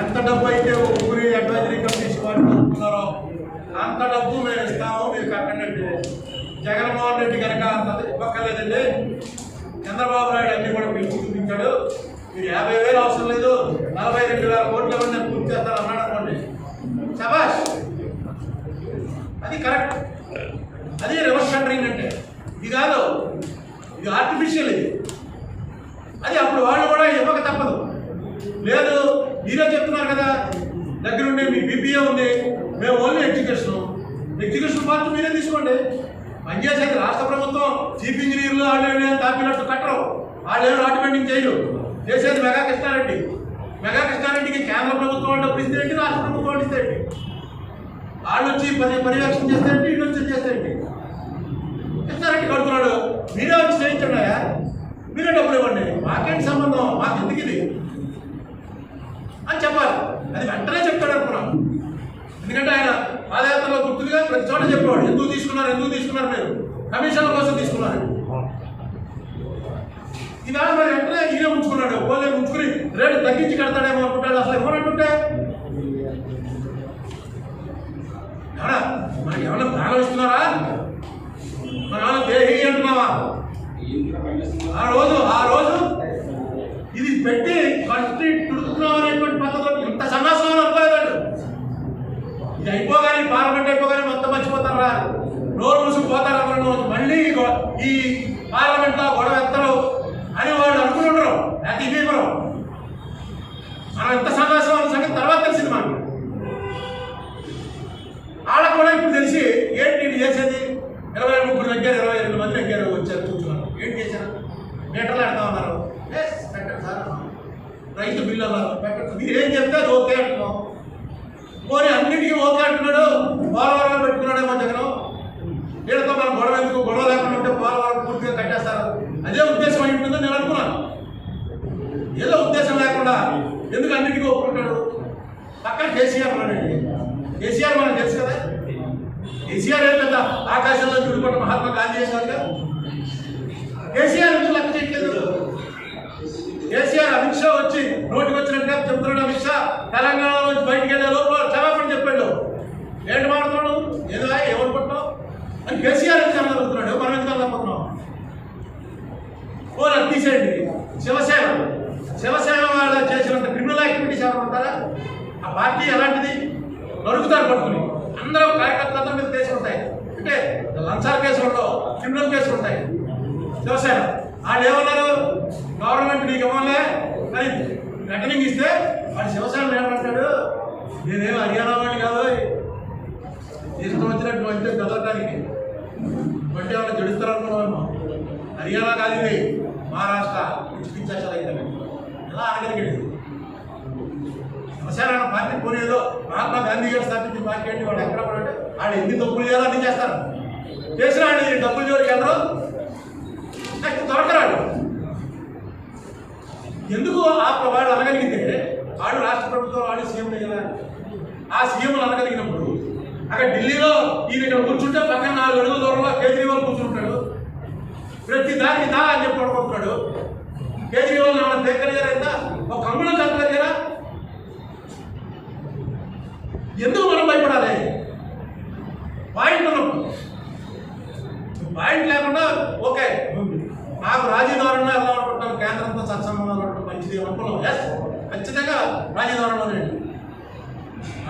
ఎంత డబ్బు అయితే ఊరి అడ్వైజరీ కమిటీ వాళ్ళు అనుకున్నారో అంత డబ్బు మేము ఇస్తాము మీరు కట్టండి. జగన్మోహన్ రెడ్డి కనుక అంత ఇవ్వక్కర్లేదండి. చంద్రబాబు నాయుడు అన్ని కూడా పిలుపు చూపించాడు మీరు యాభై వేలు అవసరం లేదు. నలభై రెండు వేల కోట్ల మంది పూర్తి చేస్తాను అన్నాడు అనుకోండి. శబాష్ అది కరెక్ట్. అది రివర్స్ షంటరింగ్ అంటే. ఇది కాదు. ఇది ఆర్టిఫిషియల్ ఇది. అది అప్పుడు వాళ్ళు కూడా ఇవ్వక తప్పదు. లేదు మీరే చెప్తున్నారు కదా? దగ్గరుండి మీ బీబీఏ ఉంది. మేము ఓన్లీ ఎడ్యుకేషన్. ఎడ్యుకేషన్ పార్ట్ మీరే తీసుకోండి. పనిచేసేది రాష్ట్ర ప్రభుత్వం. చీఫ్ ఇంజనీర్లు వాళ్ళు వీళ్ళు తాపినట్టు కట్టరు. వాళ్ళు ఏం డాక్యుమెంటింగ్ చేయరు. చేసేది మెగా కృష్ణారెడ్డి. మెగా కృష్ణారెడ్డికి కేంద్ర ప్రభుత్వం వాళ్ళు డబ్బులు రాష్ట్ర ప్రభుత్వం వాళ్ళు ఇస్తే వాళ్ళు వచ్చి పరి పర్యవేక్షణ చేస్తే ఇటు వచ్చి చేస్తే కృష్ణారెడ్డి కడుతున్నాడు. మీరే వచ్చి చేయించండి మీరే డబ్బులు ఇవ్వండి. మాకేంటి సంబంధం? మాకు ఎందుకు ఇది? అని చెప్పాలి. అది వెంటనే చెప్తాడు అనుకున్నాను ఎందుకంటే ఆయన పాదయాత్రలో గుర్తుగా ప్రతి చోట చెప్పేవాడు ఎందుకు తీసుకున్నారు ఎందుకు తీసుకున్నారు మీరు. కమిషన్ల కోసం తీసుకున్నారు. ఇవాళ మరి వెంటనే ఈయన ఉంచుకున్నాడు ఓలే ఉంచుకుని రేటు తగ్గించి కడతాడేమో అనుకుంటాడు. అసలు ఇవ్వనట్టుంటే ఏమన్నా మనకి ఏమన్నా ప్రాణం ఇస్తున్నారా? మన దేహి అంటున్నావా? ఆ రోజు ఆ రోజు ఇది పెట్టి అయిపోగానే పార్లమెంట్ అయిపోగానే మొత్తం మర్చిపోతారా? నోరు మూసుకుపోతారు అందరూ మళ్ళీ ఈ పార్లమెంట్లో గొడవ ఎత్తరు అని వాళ్ళు అనుకుంటున్నారు అది ఇది ఇవ్వరు మనం ఎంత సన్నాసం అన్న సంగతి తర్వాత తెలిసింది మనకి. వాళ్ళకు కూడా ఇప్పుడు తెలిసి ఏంటి నేను చేసేది? ఇరవై ముగ్గురు దగ్గర ఇరవై రెండు మంది దగ్గర వచ్చారు కూర్చున్నారు ఏంటి చేశారు? మీటర్లు ఆడతా ఉన్నారు. "Yes, sir. రైతు బిల్లు అన్నారు. పెట్టండి. మీరేం చెప్తే అది ఓకే అంటున్నాం. పోనీ అన్నిటికీ ఓకే అంటున్నాడు పోలవరం పెట్టుకున్నాడేమో జగన్. వీళ్ళతో మనం గొడవ ఎందుకు? గొడవ లేకుండా ఉంటే పోలవరం పూర్తిగా కట్టేస్తారు. అదే ఉద్దేశం అయి ఉంటుందో నేను అనుకున్నాను. ఏదో ఉద్దేశం లేకుండా ఎందుకు అన్నిటికీ ఒప్పుకుంటాడు? పక్కన కేసీఆర్ ఉన్నాడండి. కేసీఆర్ మనకు తెలుసు కదా. కేసీఆర్ ఏం పెద్ద ఆకాశంలో చూడుకుంటే మహాత్మా గాంధీ చేశారుగా కేసీఆర్ ఎందుకు లెక్క చేయట్లేదు? కేసీఆర్ అమిత్ షా వచ్చి నోటికి వచ్చిన చెప్తున్నాడు అమిత్ షా తెలంగాణ నుంచి బయటికి వెళ్ళే లోపల క్షమాపణ చెప్పాడు. ఏంటి మాడుతున్నాడు ఏదో పట్టావు అని కేసీఆర్ ఎందుకు అనగలుగుతున్నాడు మనం ఎందుకు అనలేకపోతున్నాం ఓ అది తీసేయండి. శివసేన. శివసేన వాళ్ళ చేసినంత క్రిమినల్ యాక్టివిటీస్ ఏమంటారా ఆ పార్టీ ఎలాంటిది? నరుకుతారు పట్టుకుని. అందరూ కార్యకర్తలందరి మీద కేసులు ఉంటాయి. అంటే లంచాల కేసులు ఉండవు క్రిమినల్ కేసులు ఉంటాయి. శివసేన. వాళ్ళు ఏమన్నారు? గవర్నమెంట్ నీకు ఇవ్వలే అని రిటర్నింగ్ ఇస్తే వాడు శివసేన ఏమంటాడు నేనేం హర్యానా వాడిని కాదు. తీసుకుని వచ్చినట్టు అంటే కదలటానికి అంటే ఏమైనా జడుస్తారనుకున్నామేమో హర్యానా కాదు ఇది. మహారాష్ట్ర. పిచ్చి ఎలా అనగలిగాడు శివసేన పార్టీ పోనేదో మహాత్మా గాంధీ గారు స్థాపించిన పార్టీ అంటే వాడు ఎక్కడ కూడా వాడు ఎన్ని తప్పులు చేయాలో అన్ని చేస్తారు. చేసిన వాడు డబ్బులు జోలికి అందరూ నెక్స్ట్ దొరకరాడు ఎందుకు ఆ వాడు అనగలిగితే? వాడు రాష్ట్ర ప్రభుత్వం వాడు సీఎం కదా. ఆ సీఎంలు అనగలిగినప్పుడు అక్కడ ఢిల్లీలో ఈయన ఇక్కడ కూర్చుంటే పక్కన నాలుగు అడుగుల దూరంలో కేజ్రీవాల్ కూర్చుంటాడు. ప్రతి దానికి దా అని చెప్పి పడుకుంటున్నాడు. కేజ్రీవాల్ ఏమైనా దగ్గర ఒక కంగులో చెప్పలేదా ఎందుకు మనం భయపడాలి? పాయింట్ ఉన్నప్పుడు. పాయింట్ లేకుండా ఓకే. నాకు రాజీదారుణ ఎలా అనుకుంటున్నాను కేంద్రంతో సత్సంబంధాలు మంచిది అనుకున్నాం ఎస్ ఖచ్చితంగా రాజీదారుణనే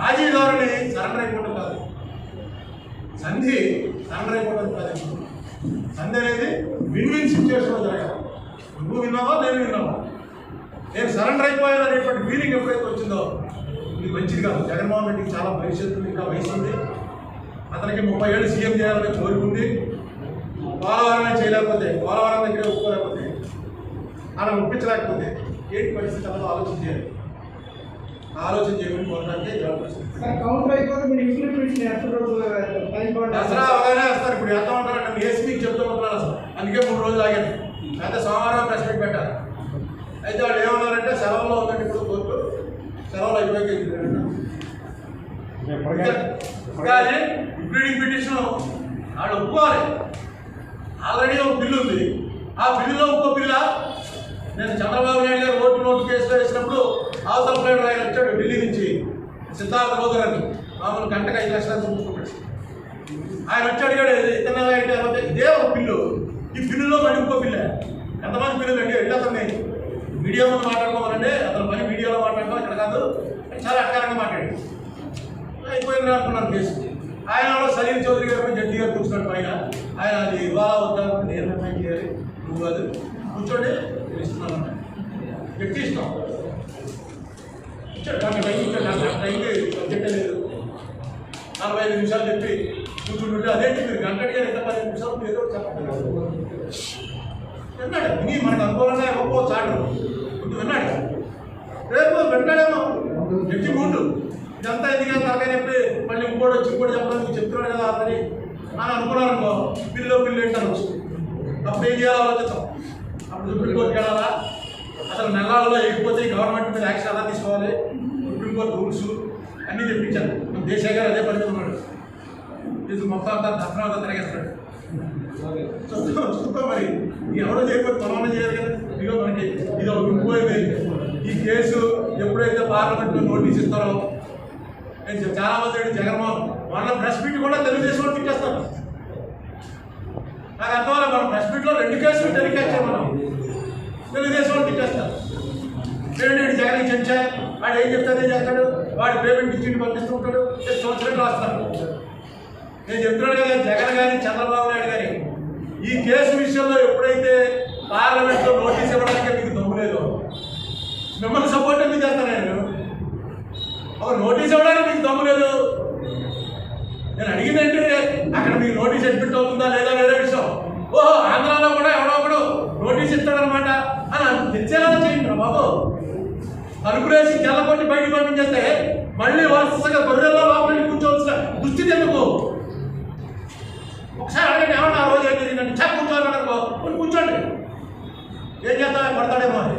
రాజీదారుని సరెండర్ అయిపోవడం కాదు. సంధి సరెండర్ అయిపోవడం కాదు. సంధి అనేది విన్ విన్ సిచ్యువేషన్లో జరగాలి. నువ్వు విన్నావా? నేను విన్నావా? నేను సరెండర్ అయిపోయాను అనేటువంటి ఫీలింగ్ ఎప్పుడైతే వచ్చిందో ఇది మంచిది కాదు. జగన్మోహన్ రెడ్డికి చాలా భవిష్యత్తు ఇంకా వయసు ఉంది. అతనికి ముప్పై ఏళ్ళు సీఎం చేయాలని కోరుకుంది పోలవరమే చేయలేకపోతే పోలవరం దగ్గర ఒప్పుకోలేకపోతే అలా ఒప్పించలేకపోతే ఏంటి పరిస్థితి అన్నది ఆలోచన చేయాలి. ఆలోచన చేయమని కోరడానికి దసరా అవగానే వస్తారు ఇప్పుడు ఎంత ఏసీ మీకు చెప్తూ ఉంటున్నారు అసలు. అందుకే మూడు రోజులు ఆగాను అయితే సోమవారం ప్రెస్ మీట్ పెట్టారు అయితే వాళ్ళు ఏమన్నారంటే సెలవుల్లో ఉందండి ఇప్పుడు కోర్టు. సెలవులు అయిపోయి కానీ ఇంప్లీడింగ్ పిటిషన్ వాళ్ళు ఒప్పుకోవాలి. ఆల్రెడీ ఒక బిల్లు ఉంది. ఆ బిల్లులో ఇంకో బిల్ల నేను చంద్రబాబు నాయుడు గారు ఓటు నోటు కేసులో వేసినప్పుడు అవతల ప్లేట్ ఆయన వచ్చాడు ఢిల్లీ నుంచి. సిద్ధార్థ లోదర్ అని మామూలు గంటకు ఐదు లక్షలు చూసుకుంటాడు. ఆయన వచ్చి అడిగాడు ఇతర ఎలా అంటే ఇదే ఒక బిల్లు. ఈ బిల్లులో మళ్ళీ ఇంకో బిల్లు. ఎంతమంది బిల్లులు అండి వెళ్ళేస్తున్నాయి మీడియా ముందు మాట్లాడుకోవాలంటే అతను పని మీడియాలో మాట్లాడతాం ఇక్కడ కాదు. చాలా అటకారంగా మాట్లాడాడు. అయిపోయింది అనుకున్నాను కేసు. ఆయన సలీం చౌదరి గారు పోయి జడ్జి గారు కూర్చున్నాడు పైన. ఆయన అది ఇవాళ వద్దా నేను నిర్ణయం చేయాలి. నువ్వు అది కూర్చోండి నేను ఇస్తున్నాను. అన్నాడు. ఇష్టం. ఇచ్చాడు నాకు టైం ఇచ్చాడు నాకు టైంకి సబ్జెక్ట్ లేదు. నలభై ఐదు నిమిషాలు చెప్పి కూర్చుంటుంటే అదేంటి మీరు గంటకి ఎంత పది నిమిషాలు మీరు చెప్పండి. విన్నాడు విని మనకు అనుకూలంగా ఒక్కో చాటు విన్నాడు. రేపు విన్నాడేమో జడ్జి ముందు ఇదంతా ఎందుకంటే తలకాయ చెప్పి మళ్ళీ ఇంకోటి వచ్చి ఇంకోటి చెప్పడం మీకు చెప్తున్నాడు కదా అతని అని అనుకున్నాను అనుకో. పిల్లు పిల్లు ఏంటాను అప్పుడు ఏం చేయాలో ఆలోచిస్తాం అప్పుడు సుప్రీంకోర్టుకి వెళ్ళాలా? అసలు నెలలలో ఎగిపోతే గవర్నమెంట్ మీద యాక్షన్ ఎలా తీసుకోవాలి? సుప్రీంకోర్టు రూల్స్ అన్నీ తెప్పించాను మన గారు అదే పని ఉన్నాడు. ఇది మొత్తం అంతా దర్శనం అంతా తిరగేస్తాడు. చూస్తాం మరి. ఎవరో ఎవడో చేయకపోతే మనం చేయాలి కదా? ఇదిగో మనకి ఇది ఒక ఇంపోయింది ఈ కేసు ఎప్పుడైతే పార్లమెంట్లో నోటీస్ ఇస్తారో నేను చాలా మంది జగన్మోహన్. వాళ్ళ ప్రెస్ మీట్ కూడా తెలుగుదేశం వాళ్ళు తిట్టేస్తారు. నాకు అర్థం అవ్వలేదు మనం ప్రెస్ మీట్లో రెండు కేసులు టెలికాస్ట్ మనం. తెలుగుదేశం వాళ్ళు తిట్టేస్తారు. నేను జగన్ చెంచా? వాడు ఏం చెప్తానే చేస్తాడు? వాడు పేమెంట్ ఇచ్చి పంపిస్తూ ఉంటాడు. సంవత్సరం రాస్తాడు నేను చెప్తున్నాను కదా జగన్ గారి చంద్రబాబు నాయుడు గారి ఈ కేసు విషయంలో ఎప్పుడైతే పార్లమెంట్లో నోటీస్ ఇవ్వడానికి మీకు దమ్ము లేదు మిమ్మల్ని సపోర్ట్ ఎందుకు చేస్తాను నేను ఒక నోటీస్ ఇవ్వడానికి మీకు దమ్ము లేదు నేను అడిగిందంటే అక్కడ మీకు నోటీస్ అడ్మిట్ అవుతుందా లేదా వేరే విషయం. ఓహో ఆంధ్రాలో కూడా ఎవడో ఒకడు నోటీస్ ఇస్తాడనమాట. అని తెచ్చేలా చేయండి రా బాబు. తలుపులేసి తెల్లకొట్టి బయటకు పంపించేస్తే మళ్ళీ వరుసగా గొర్రెల్లో లోపలికి కూర్చోవలసిన దుస్థితి ఎందుకు? ఒకసారి అడగండి ఏమన్నా ఆ రోజు ఏం నన్ను? చా కూర్చోవాలని అనుకో కొన్ని కూర్చోండి. ఏం చేస్తా పడతాడేమో అని.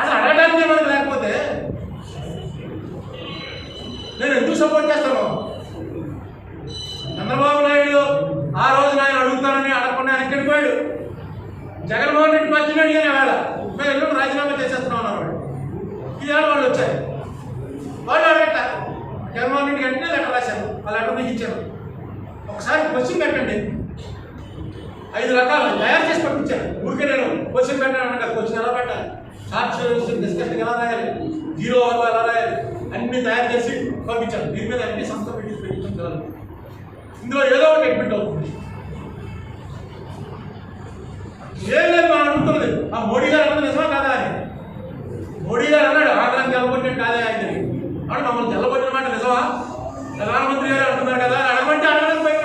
అసలు అడగడానికి ఏమన్నా లేకపోతే నేను ఎందుకు సపోర్ట్ చేస్తాను చంద్రబాబు నాయుడు ఆ రోజు ఆయన అడుగుతానని అడగకుండా ఆయన ఎక్కడికి పోయాడు జగన్మోహన్ రెడ్డి మధ్యన అడిగాను వేళ మేము ఎల్లుండి రాజీనామా చేసేస్తున్నాం? అన్నారు వాళ్ళు ఏడు వాళ్ళు వచ్చారు. వాళ్ళు అడగట జగన్మోహన్ రెడ్డి అంటే లెటర్ రాశారు. ఆ లెటర్ మీకు ఇచ్చారు ఒకసారి క్వశ్చన్ పెట్టండి. ఐదు రకాలు తయారు చేసి పంపించారు. ఊరికే నేను క్వశ్చన్ పెట్టాను అన్న క్వశ్చన్ ఎలా పెట్టాలి? షార్ట్ డిస్కషన్ ఎలా రాయాలి? జీరో వరకు ఎలా రాయాలి? అన్ని తయారు చేసి పంపించాను దీని మీద అన్ని సంస్థ పెట్టి పెట్టించాలి ఇందులో ఏదో ఒకటి అడ్మిట్ అవుతుంది. ఏం లేదు మనం అనుకున్నది ఆ మోడీ గారు అన్నది నిజమా కాదా అని మోడీ గారు అన్నాడు ఆగ్రహం తెల్లబొట్టిన కాదే ఆయన అంటే మమ్మల్ని తెల్లబొట్టిన మాట నిజమా? ప్రధానమంత్రి గారు అంటున్నారు కదా అని అడగమంటే అడగడం బయట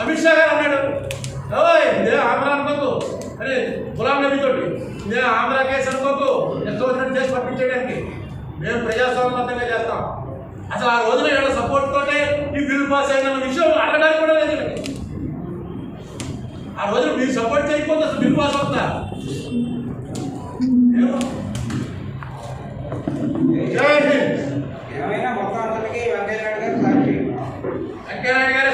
అమిత్ షా గారు అన్నాడు ఓయ్ ఇదే ఆంధ్ర అనుకోకు. అని గులాం నబీ తోటి ఇదే ఆంధ్ర కేసు అనుకోకు. ఎంత వచ్చినట్టు చేసి పంపించేయడానికి మేము ప్రజాస్వామ్యంగా చేస్తాం. అసలు ఆ రోజున వీళ్ళ సపోర్ట్ తోటే ఈ బిల్లు పాస్ అయిన విషయం అడగడానికి కూడా లేదు ఆ రోజు మీరు సపోర్ట్ చేయకపోతే అసలు బిల్ పాస్ అవుతా ఏమైనా మొత్తం అందరికీ వెంకయ్య నాయుడు గారు వెంకయ్య నాయుడు గారు